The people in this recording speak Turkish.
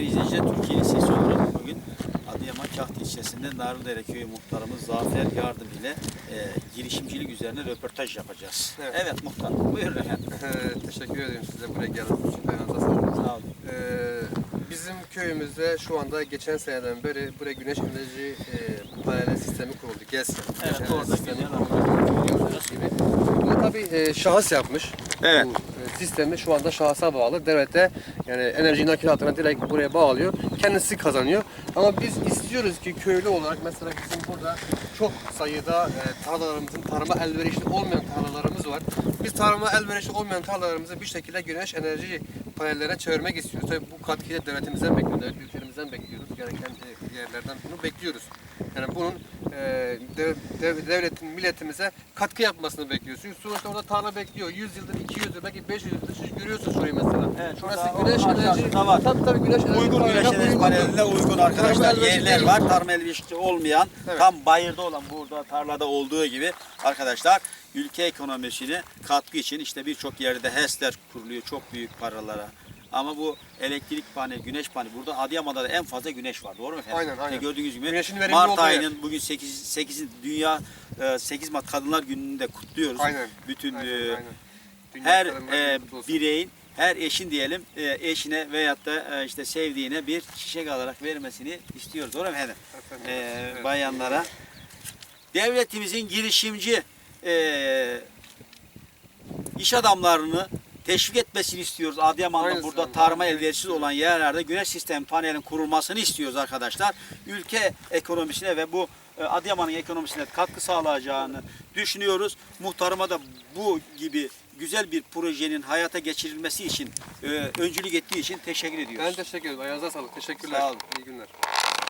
Sayın izleyiciler, Türkiye'nin sesi olarak bugün Adıyaman Kahti ilçesinde Narlıdere Köyü muhtarımız Zafer Yardım ile e, girişimcilik üzerine röportaj yapacağız. Evet, Evet. muhtar, buyurun efendim. Ee, teşekkür ederim size buraya geldiğiniz için. Ayağınıza sağlık. Sağ olun. Ee, bizim köyümüzde şu anda geçen seneden beri buraya güneş enerji e, panel sistemi kuruldu. GES. Evet, orada sistemi güzel kuruldu. Tabii e, şahıs yapmış. Evet. Bu sistemi şu anda şahsa bağlı. Devlet de yani enerji nakilatına direkt buraya bağlıyor. Kendisi kazanıyor. Ama biz istiyoruz ki köylü olarak mesela bizim burada çok sayıda e, tarlalarımızın tarıma elverişli olmayan tarlalarımız var. Biz tarıma elverişli olmayan tarlalarımızı bir şekilde güneş enerji panellerine çevirmek istiyoruz. Tabii bu katkıyı devletimizden bekliyoruz, devlet büyüklerimizden bekliyoruz. Gereken e, yerlerden bunu bekliyoruz. Yani bunun e, devletin milletimize katkı yapmasını bekliyoruz. Çünkü sonuçta orada tarla bekliyor. 100 yıldır, 200 yıldır, belki 500 yıldır siz görüyorsunuz şurayı mesela. Evet, Şurası güneş enerji. var. Tabii tabii güneş enerji. Uygun güneş enerji uygun. paneline uygun arkadaşlar yerler var. Tarım elverişli olmayan, Evet. tam bayırda olan burada tarlada olduğu gibi arkadaşlar ülke ekonomisine katkı için işte birçok yerde HES'ler kuruluyor çok büyük paralara. Ama bu elektrik paneli, güneş paneli burada Adıyaman'da da en fazla güneş var. Doğru mu efendim? Aynen, aynen. İşte gördüğünüz gibi Güneşin Mart olduğu yer. ayının bugün 8 8 dünya e, 8 Mart Kadınlar Günü'nde kutluyoruz. Aynen. Bütün Aynen, e, aynen. Dünya her e, bireyin, her eşin diyelim e, eşine veyahut da e, işte sevdiğine bir çiçek alarak vermesini istiyoruz. Doğru mu efendim? Efendim, E, evet. bayanlara. Devletimizin girişimci e, iş adamlarını teşvik etmesini istiyoruz. Adıyaman'da Aynısı burada yani. tarıma elverişsiz olan yerlerde güneş sistem panelinin kurulmasını istiyoruz arkadaşlar. Ülke ekonomisine ve bu e, Adıyaman'ın ekonomisine katkı sağlayacağını düşünüyoruz. Muhtarıma da bu gibi güzel bir projenin hayata geçirilmesi için e, öncülük ettiği için teşekkür ediyoruz. Ben teşekkür ederim. Ayağınıza sağlık. Teşekkürler. Sağ olun. İyi günler.